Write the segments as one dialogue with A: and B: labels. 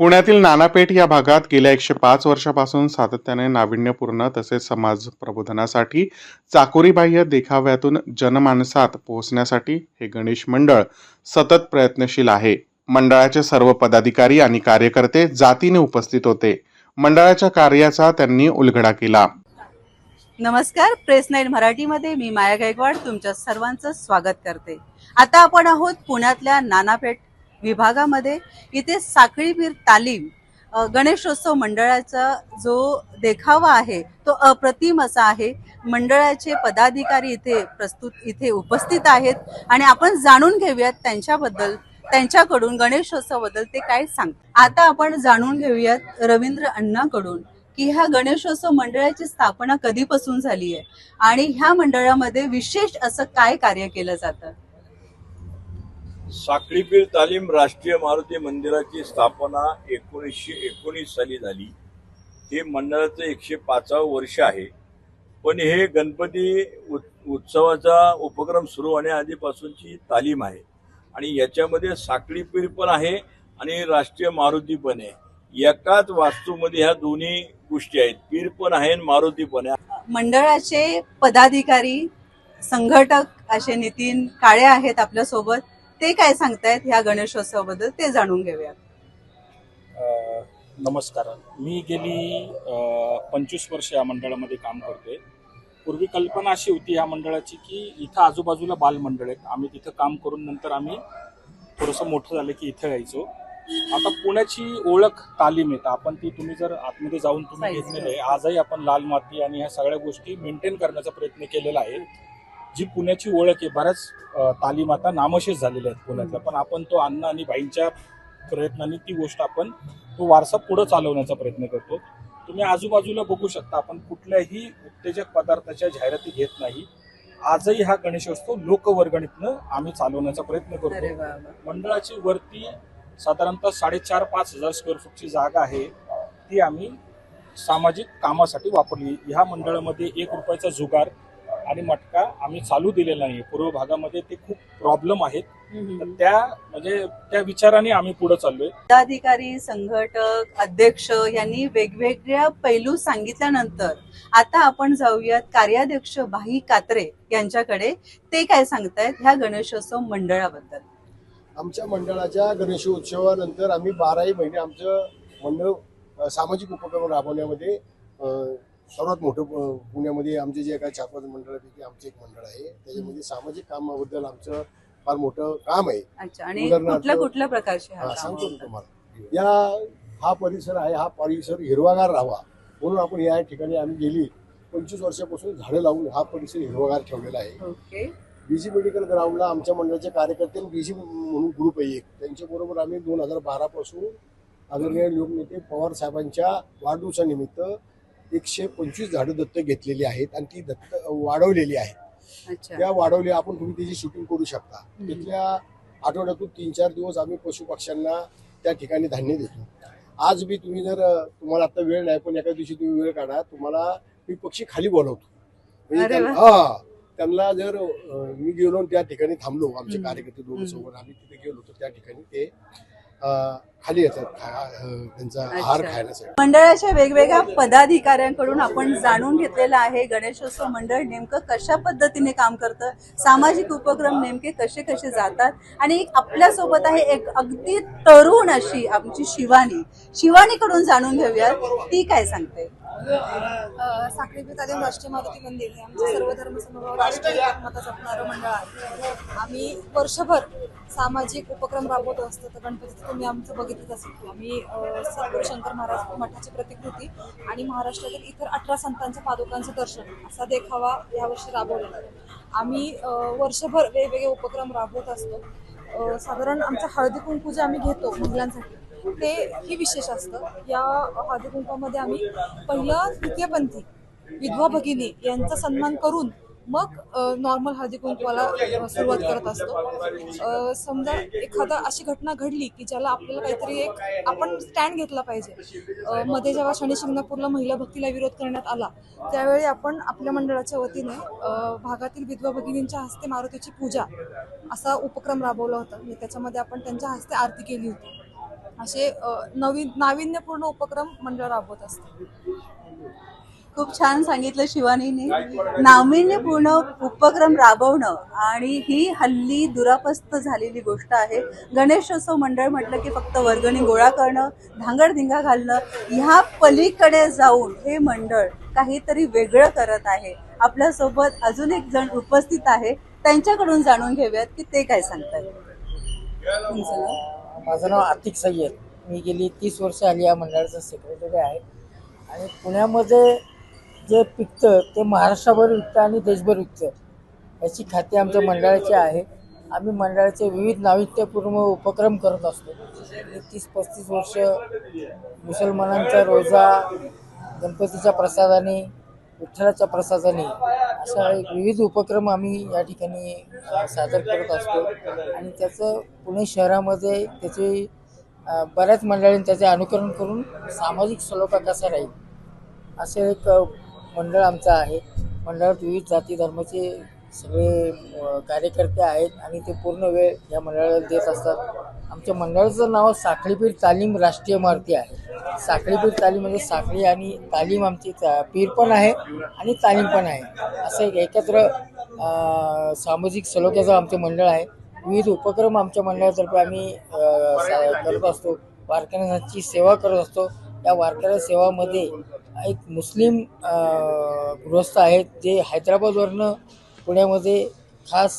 A: पुण्यातील नानापेठ या भागात गेल्या एकशे पाच वर्षापासून सातत्याने नाविन्यपूर्ण तसेच समाज प्रबोधनासाठी चाकोरीबाह्य देखाव्यातून जनमानसात पोहोचण्यासाठी हे गणेश मंडळ सतत प्रयत्नशील आहे. मंडळाचे सर्व पदाधिकारी आणि कार्यकर्ते जातीने उपस्थित होते. मंडळाच्या कार्याचा त्यांनी उलगडा केला.
B: नमस्कार प्रेस नाईन मराठीमध्ये मी माया गायकवाड तुमच्या सर्वांचं स्वागत करते. आता आपण आहोत पुण्यातल्या नानापेठ विभागामध्ये इथे साखळीवीर तालीम गणेशोत्सव मंडळाचा जो देखावा आहे तो अप्रतिम असा आहे. मंडळाचे पदाधिकारी इथे प्रस्तुत इथे उपस्थित आहेत आणि आपण जाणून घेऊयात त्यांच्याबद्दल त्यांच्याकडून गणेशोत्सवाबद्दल ते काय सांग आता आपण जाणून घेऊयात रवींद्र अण्णाकडून की ह्या गणेशोत्सव मंडळाची स्थापना कधीपासून झाली आहे आणि ह्या मंडळामध्ये विशेष असं काय कार्य केलं जातं?
C: साखळीपीर तालीम राष्ट्रीय मारुती मंदिराची स्थापना एकोणीसशे एकोणीस साली झाली. हे मंडळाचं एकशे पाचावं वर्ष आहे. पण हे गणपती उत्- उत्सवाचा उपक्रम सुरू होण्याआधीपासूनची तालीम आहे. आणि याच्यामध्ये साखळीपीर पण आहे आणि राष्ट्रीय मारुती पण आहे. एकाच वास्तूमध्ये ह्या दोन्ही गोष्टी आहेत. पीर पण आहे आणि मारुती पण आहे.
B: मंडळाचे पदाधिकारी संघटक असे नितीन काळे आहेत आपल्यासोबत. ते काय सांगतायत ह्या गणेशोत्सवाबद्दल ते जाणून घेऊयात.
D: नमस्कार. मी गेली पंचवीस वर्ष या मंडळामध्ये काम करतोय. पूर्वी कल्पना अशी होती या मंडळाची की इथं आजूबाजूला बालमंडळ आहेत. आम्ही तिथं काम करून नंतर आम्ही थोडंसं मोठं झालं की इथं यायचो. आता पुण्याची ओळख तालीम येतं आपण ती तुम्ही जर आतमध्ये जाऊन तुम्ही. घेतलेली आहे आजही आपण लाल माती आणि ह्या सगळ्या गोष्टी मेंटेन करण्याचा प्रयत्न केलेला आहे. जी पुण्याची ओळख आहे बऱ्याच तालीम आता नामशेष झालेल्या आहेत पुण्यातल्या. पण आपण तो अण्णा आणि बाईंच्या प्रयत्नांनी ती गोष्ट आपण तो वारसा पुढे चालवण्याचा प्रयत्न करतो. तुम्ही आजूबाजूला बघू शकता आपण कुठल्याही उत्तेजक पदार्थाच्या जाहिराती घेत नाही. आजही हा गणेशोत्सव लोकवर्गणीतनं आम्ही चालवण्याचा प्रयत्न करतो. मंडळाची वरती साधारणतः साडेचार पाच हजार स्क्वेअर फूटची जागा आहे. ती आम्ही सामाजिक कामासाठी वापरली. ह्या मंडळामध्ये एक रुपयाचा जुगार आणि मटका आम्ही चालू दिलेला नाही पूर्व भागामध्ये ते खूप प्रॉब्लेम आहेत. तर त्या म्हणजे त्या विचाराने आम्ही पुढे चाललोय.
B: पदाधिकारी संघटक अध्यक्ष यांनी वेगवेगळ्या पैलू सांगितल्यानंतर आता आपण जाऊयात कार्याध्यक्ष भाई कात्रे यांच्याकडे. ते काय सांगतायत ह्या गणेशोत्सव मंडळाबद्दल?
E: आमच्या मंडळाच्या गणेशोत्सवानंतर आम्ही बाराही महिने आमचं मंडळ सामाजिक उपक्रम राबवण्यामध्ये सर्वात मोठं पुण्यामध्ये आमचे जे काय चार पाच मंडळापैकी आमचं एक मंडळ आहे. त्याच्यामध्ये सामाजिक कामाबद्दल आमचं फार मोठं काम आहे.
B: अच्छा आणि
E: उदाहरणार्थ-
B: कुठल्या कुठल्या प्रकारचे काम
E: सांगतो? तुम्हाला. या हा परिसर आहे हा परिसर हिरवागार राहावा. म्हणून आपण या ठिकाणी आम्ही गेली पंचवीस वर्षापासून झाडं लावून हा परिसर हिरवागार ठेवलेला आहे. बीजी मेडिकल ग्राउंडला आमच्या मंडळाचे कार्यकर्ते बीजी म्हणून ग्रुप आहे एक. त्यांच्याबरोबर आम्ही दोन हजार बारा पासून आदरणीय लोकनेते पवार साहेबांच्या वाढदिवसानिमित्त एकशे पंचवीस झाडं दत्तक घेतलेली आहेत आणि ती दत्त वाढवलेली आहेत त्या वाढवली आपण तुम्ही त्याची शूटिंग करू शकता. तिथल्या आठवड्यातून तीन चार दिवस आम्ही पशु पक्ष्यांना त्या ठिकाणी धान्य देतो आज बी तुम्ही जर तुम्हाला आता वेळ नाही पण एका दिवशी तुम्ही वेळ काढा तुम्हाला मी पक्षी खाली बोलवतो म्हणजे हा त्यांना जर मी गेलो त्या ठिकाणी थांबलो आमचे. कार्यकर्ते
B: हम्म.
E: सोबत आम्ही तिथे गेलो तर त्या ठिकाणी ते खाली येतात त्यांचा आहार. खाण्यासाठी
B: मंडळाच्या वेगवेगळ्या पदाधिकाऱ्यांकडून आपण जाणून घेतलेलं आहे गणेशोत्सव मंडळ नेमकं कशा पद्धतीने काम करतं सामाजिक उपक्रम नेमके कसे कसे जातात आणि आपल्यासोबत आहे एक अगदी तरुण अशी आमची शिवानी. शिवानीकडून जाणून घेऊयात ती काय सांगते?
F: साखळी तालीम राष्ट्रीय मारुती मंदिर हे आमचं सर्व धर्म समभाव राष्ट्रीय मता जपणारं मंडळ आहे. आम्ही वर्षभर सामाजिक उपक्रम राबवत असतो. तर गणपतीचं तुम्ही आमचं बघितलंच असतो आम्ही सद्गुरू शंकर महाराज मठाची प्रतिकृती आणि महाराष्ट्रातील इतर अठरा संतांच्या पादुकांचं दर्शन असा देखावा यावर्षी राबवलेला आम्ही वर्षभर वेगवेगळे उपक्रम राबवत असतो. साधारण आमचा हळदी कुंकू जे आम्ही घेतो महिलांसाठी ते ही विशेष असतं. या हळदीकुंपामध्ये आम्ही पहिलं तृतीयपंथी विधवा भगिनी यांचा सन्मान करून मग नॉर्मल हळदी कुंकवाला सुरुवात करत असतो. समजा एखादा अशी घटना घडली की ज्याला आपल्याला काहीतरी एक आपण स्टँड घेतला पाहिजे. मध्ये जेव्हा शनी शिंगणापूरला महिला भक्तीला विरोध करण्यात आला त्यावेळी आपण आपल्या मंडळाच्या वतीने भागातील विधवा भगिनींच्या हस्ते मारुतीची पूजा असा उपक्रम राबवला होता. म्हणजे त्याच्यामध्ये आपण त्यांच्या हस्ते आरती केली होती. असे नवीन नाविन्यपूर्ण उपक्रम मंडळ राबवत असते
B: खूप छान सांगितलं शिवानीने. नाविन्यपूर्ण उपक्रम राबवणं आणि ही हल्ली दुरापस्त झालेली गोष्ट आहे. गणेशोत्सव मंडळ म्हटलं की फक्त वर्गणी गोळा करणं धांगडधिंगा घालणं ह्या पलीकडे जाऊन हे मंडळ काहीतरी वेगळं करत आहे. आपल्यासोबत अजून एक जण उपस्थित आहे. त्यांच्याकडून जाणून घेऊयात की ते काय सांगतात तुमचं नाव?
G: माझं नाव आतिक सय्यद. मी गेली तीस वर्ष आली या मंडळाचा सेक्रेटरी आहे. आणि पुण्यामध्ये जे पिकतं ते महाराष्ट्राभर विकतं आणि देशभर विकतं. याची खाती आमच्या मंडळाची आहे. आम्ही मंडळाचे विविध नाविन्यपूर्ण उपक्रम करत असतो. तीस पस्तीस वर्ष मुसलमानांचा रोजा गणपतीच्या प्रसादाने विठ्ठलाच्या प्रसादाने अशा एक विविध उपक्रम आम्ही या ठिकाणी सादर करत असतो. आणि त्याचं पुणे शहरामध्ये त्याचे बऱ्याच मंडळींनी त्याचे अनुकरण करून सामाजिक सलोखा कसा राहील असे एक मंडळ आमचं आहे. मंडळात विविध जाती धर्माचे सगळे कार्यकर्ते आहेत आणि ते पूर्ण वेळ या मंडळाला देत असतात. आमच्या मंडळाचं नाव साखळीपीर तालीम राष्ट्रीय मारुती आहे. साखळीपीर तालीम म्हणजे साखळी आणि तालीम आमची ता- पीर पण आहे आणि तालीम पण आहे. असं एक एकत्र सामाजिक सलोख्याचं आमचं मंडळ आहे. विविध उपक्रम आमच्या मंडळातर्फे आम्ही सा- करत असतो. वारकऱ्यांची सेवा करत असतो. या वारकऱ्या सेवामध्ये एक मुस्लिम गृहस्थ आहेत जे हैदराबादवरनं पुण्यामध्ये खास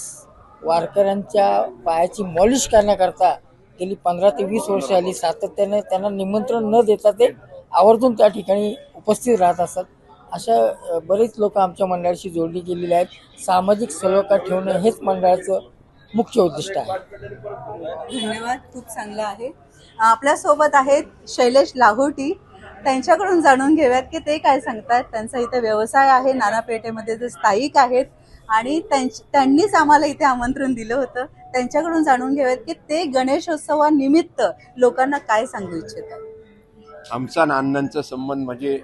G: वारकऱ्यांच्या पायाची मॉलिश करण्याकरता गेली पंधरा ते वीस वर्ष आली सातत्याने त्यांना निमंत्रण न देता ते आवर्जून त्या ठिकाणी उपस्थित राहत असतात अशा बरेच लोक आमच्या मंडळाशी जोडली गेलेली आहेत. सामाजिक सलोखा ठेवणं हेच मंडळाचं मुख्य उद्दिष्ट आहे.
B: धन्यवाद खूप चांगलं आहे. आपल्यासोबत आहेत शैलेश लाहोटी. त्यांच्याकडून जाणून घेऊयात की ते काय सांगतात. त्यांचा इथे व्यवसाय आहे नाना पेठेमध्ये जे स्थायिक आहेत. आणि त्यांच- त्यांनीच आम्हाला इथे आमंत्रण दिलं होतं. त्यांच्याकडून जाणून घेऊयात की ते गणेशोत्सवानिमित्त लोकांना काय सांगू इच्छितात.
H: आमचा आणि अण्णांचा संबंध म्हणजे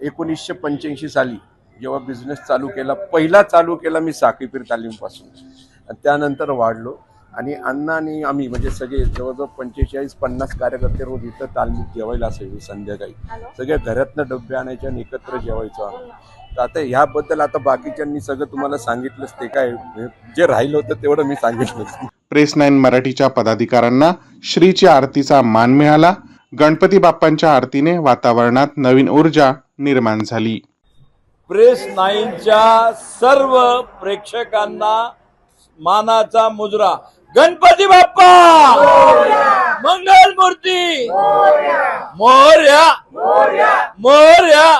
H: एकोणीसशे पंच्याऐंशी साली जेव्हा बिझनेस चालू केला पहिला चालू केला मी साखळीपीर तालीमपासून. त्यानंतर वाढलो. आणि अण्णा आणि आम्ही म्हणजे सगळे जवळजवळ पंचेचाळीस पन्नास कार्यकर्ते रोज इथं तालमीत जेवायला असायचे संध्याकाळी. सगळ्या घरातनं डबे आणायचे आणि एकत्र जेवायचो आम्ही. आता ह्याबद्दल आता बाकीच्यांनी सगळं तुम्हाला सांगितलंच ते काय जे राहिलं होतं तेवढं मी सांगितलं
A: प्रेस नाईन मराठीच्या पदाधिकाऱ्यांना श्रीची आरतीचा मान मिळाला. गणपती बाप्पांच्या आरतीने वातावरणात नवीन ऊर्जा निर्माण झाली.
C: प्रेस नाईनच्या सर्व प्रेक्षकांना मानाचा मुजरा. गणपती बाप्पा! मंगल मूर्ती! मोर्या! मोर्या!